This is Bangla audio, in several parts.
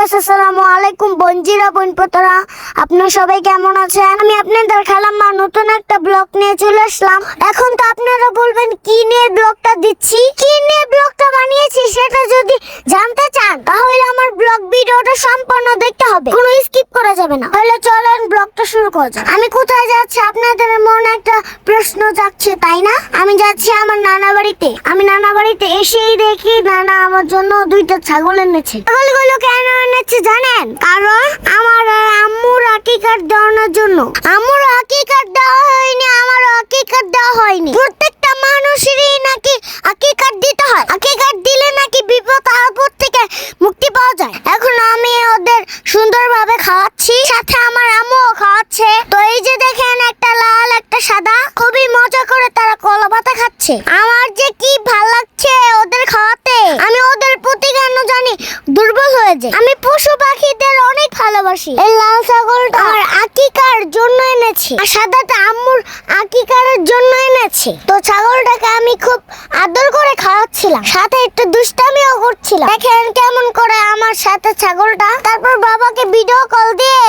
গাইস আসসালামু আলাইকুম বঞ্জিরা বনপতরা আপনারা সবাই কেমন আছেন? আমি আপনাদের খালাম্মা, নতুন একটা ব্লগ নিয়ে চলে আসলাম। এখন তো আপনারা বলবেন, কি নিয়ে ব্লগটা দিচ্ছি? কি নিয়ে ব্লগটা বানিয়েছি সেটা যদি জানতে চান, তাহলে আমার ব্লগ ভিডিওটা সম্পূর্ণ দেখতে হবে। কোনো স্কিপ করা যাবে না। তাহলে চলেন ব্লগটা শুরু করা যাক। আমি কোথায় যাচ্ছি? আপনাদের মনে একটা প্রশ্ন যাচ্ছে তাই না? আমি যাচ্ছি আমার নানা বাড়িতে। আমি নানা বাড়িতে এসেই দেখি, নানা আমার জন্য দুইটা ছাগল এনেছে। ছাগলগুলো কেন এনেছে জানেন? কারণ আমার আম্মুর আকিকার দেওয়ানোর জন্য। আম্মুর আকিকার দেওয়া হয়নি, আমার আকিকার দেওয়া হয়নি। প্রত্যেকটা মানুষেরই নাকি আকিকার দিতে হয়। আকিকার দিলে নাকি বিপদ আপদ থেকে মুক্তি পাওয়া যায়। এখন আমি ওদের সুন্দরভাবে খাওয়াচ্ছি, সাথে আমার আম্মুও খাওয়াচ্ছে। তো এই যে দেখেন, একটা লাল, একটা সাদা। খুবই মজা করে তারা কলা খাচ্ছে। আমার যে কি ভালো লাগছে ওদের খাওয়াতে। আমি ওদের প্রতি কেন জানি দুর্বল হয়ে যায় আমি পশু পাখিদের অনেক ভালোবাসি। এই লাল ছাগলটা আমার আকিকার জন্য এনেছি। আর সাদাটা আম্মুর আকিকারের জন্য এনেছি। তো ছাগলটাকে আমি খুব আদর করে খাওয়াচ্ছিলাম। সাথে একটু দুষ্টামিও করছিলাম। দেখেন কেমন করে আমার সাথে ছাগলটা। তারপর বাবাকে ভিডিও কল দিয়ে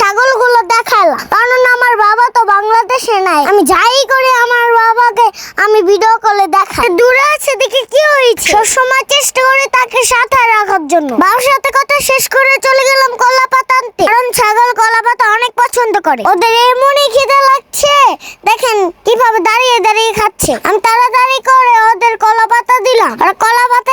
ছাগলগুলো দেখালাম। কারণ আমার বাবা তো বাংলাদেশে নাই। আমি যাই করে আমার বাবাকে আমি ভিডিও কলে দেখাই। দূরে আছে দেখে সবসময় চেষ্টা করে তাকে সাথে রাখার জন্য। বাবার সাথে কথা শেষ করে চলে গেলাম কলা পাতা আনতে। কারণ ছাগল কলা পাতা অনেক পছন্দ করে। ওদের এমনই খিদে লাগছে। দেখেন কীভাবে দাঁড়িয়ে দাঁড়িয়ে খাচ্ছে। আমি তাড়াতাড়ি করে ওদের কলা পাতা দিলাম। আর কলা পাতা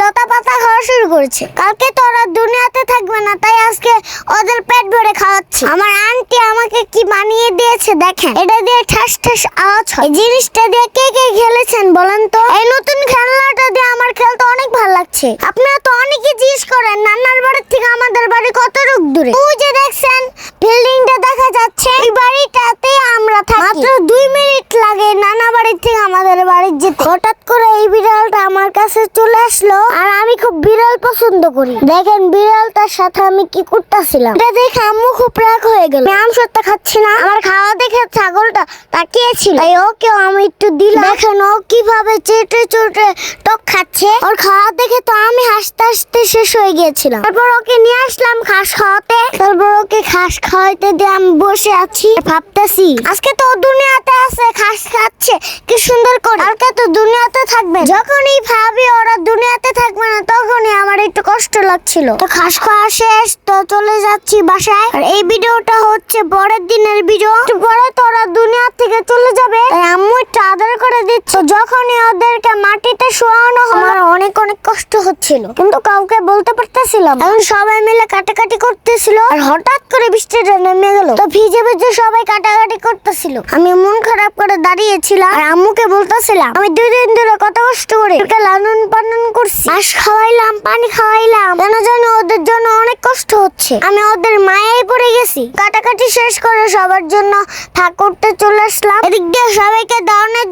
লতা পাতা খাওয়া শুরু করেছে। কালকে তো ওরা দুনিয়াতে থাকবে না, তাই আজকে ওদের পেট ভরে খাওয়াচ্ছি। আমার আন্টি আমাকে কি বানিয়ে দিয়েছে দেখেন। এটা দিয়ে ঠাস ঠাস আওয়াজ হয়। এই জিনিসটা দিয়ে কে কে খেলেছেন বলেন তো? এই নতুন খেলনাটা দিয়ে আমার খেলতে অনেক ভালো লাগছে। আপনারা তো অনেকে জিজ্ঞেস করেন, নান্নার বাড়ির থেকে আমাদের বাড়ি কত রূপ দূরে? ওই যে দেখছেন বিল্ডিংটা দেখা যাচ্ছে। এই বাড়িটাতে আমরা থাকি মাত্র দুই মিনিট লাগে নানা বাড়ির থেকে আমাদের বাড়ির যেতে হঠাৎ করে এই বিড়ালটা আমার কাছে চলে আসলো আর আমি খুব বিড়াল পছন্দ করি। দেখেন বিড়ালটার সাথে আমি কি করতেছিলাম। এটা দেখে আম্মু খুব রাগ হয়ে গেল। আমি সত্য খাচ্ছি না। আমার খাওয়া দেখে ছাগলটা তাকিয়েছিল। তাই ওকেও আমি একটু দিলাম। দেখেন ও কীভাবে চেটে চেটে টক খাচ্ছে। ওর খাওয়া দেখে তো আমি হাসতে হাসতে শেষ হয়ে গিয়েছিলাম। তারপর ওকে নিয়ে আসলাম ঘাস খাওয়াতে। তারপর ওকে ঘাস খাওয়াইতে দিয়ে আমি বসে আছি। ভাবতেছি, আজকে তো দুনিয়াতে আছে ঘাস খাচ্ছে। কি সুন্দর করে। কালকে তো দুনিয়াতে থাকবে। যখনই ভাবি ওরা দুনিয়াতে থাকবে না, তখনই আমার একটু কষ্ট লাগছিল। তো ঘাস খাওয়া শেষ, তো চলে যাচ্ছি বাসায়। আর এই ভিডিওটা হচ্ছে বড়ের দিনের ভিডিও। পরে তো ওরা দুনিয়া থেকে চলে যাবে তাই আম্মু একটু আদর করে দিচ্ছে, যখনই ওদেরকে মাটিতে শোয়ানো আমার অনেক অনেক কষ্ট হচ্ছিল। কিন্তু কাউকে বলতে পারতেছিলাম এখন সবাই মিলে কাটাকাটি করতেছিল, আর হঠাৎ করে বৃষ্টিটা নেমে গেল। তো ভিজে ভিজে সবাই কাটাকাটি করতেছিল। আমি মন খারাপ করে দাঁড়িয়েছিলাম, আর আম্মুকে বলতেছিলাম, আমি দুই দিন ধরে কত কষ্ট করে লালন পালন করছি। ঘাস খাওয়াইলাম, পানি খাওয়াইলাম কেন জানো ওদের জন্য অনেক কষ্ট হচ্ছে। আমি ওদের মায়ায় পড়ে গেছি। কাটাকাটি শেষ করে সবার জন্য থাক করতে চলে আসলাম। এদিক দিয়ে সবাইকে দাওয়ানোর জন্য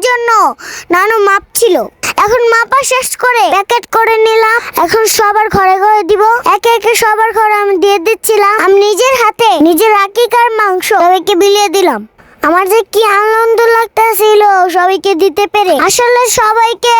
নানু মাপছিল এখন মাপা শেষ করে প্যাকেট করে নিলাম। এখন সবার ঘরে ঘরে দিব। একে একে সবার ঘরে আমি দিয়ে দিচ্ছিলাম। আমি নিজের হাতে নিজের আকিকার মাংস সবাইকে বিলিয়ে দিলাম। আমার যে কি আনন্দ লাগতেছিল, সবাইকে দিতে পেরে। আসলে সবাইকে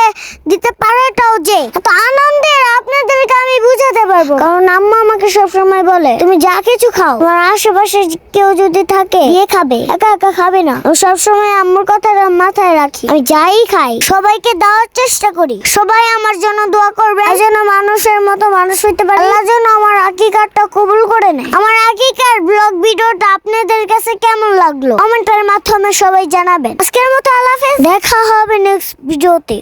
দিতে পারাটাও যে, এত আনন্দের আপনাদেরকে আমি বুঝাতে পারব। কারণ আম্মা আমাকে সবসময় বলে, তুমি যা কিছু খাও, তোমার আশেপাশে কেউ যদি থাকে দিয়ে খাবে, একা একা খাবে না। আমি সবসময় আম্মুর কথাটা মাথায় রাখি। আমি যাই খাই, সবাইকে দেওয়ার চেষ্টা করি। সবাই আমার জন্য দোয়া করবে, যেন মানুষের মতো মানুষ হইতে পারে। আল্লাহ যেন আমার আকিকারটা কবুল করে নেয়। আমার ব্লগ ভিডিওটা আপনাদের কাছে কেমন লাগল? কমেন্টের মাধ্যমে সবাই জানাবেন। আজকের মতো আল্লাহ দেখা হবে নেক্সট ভিডিওতে।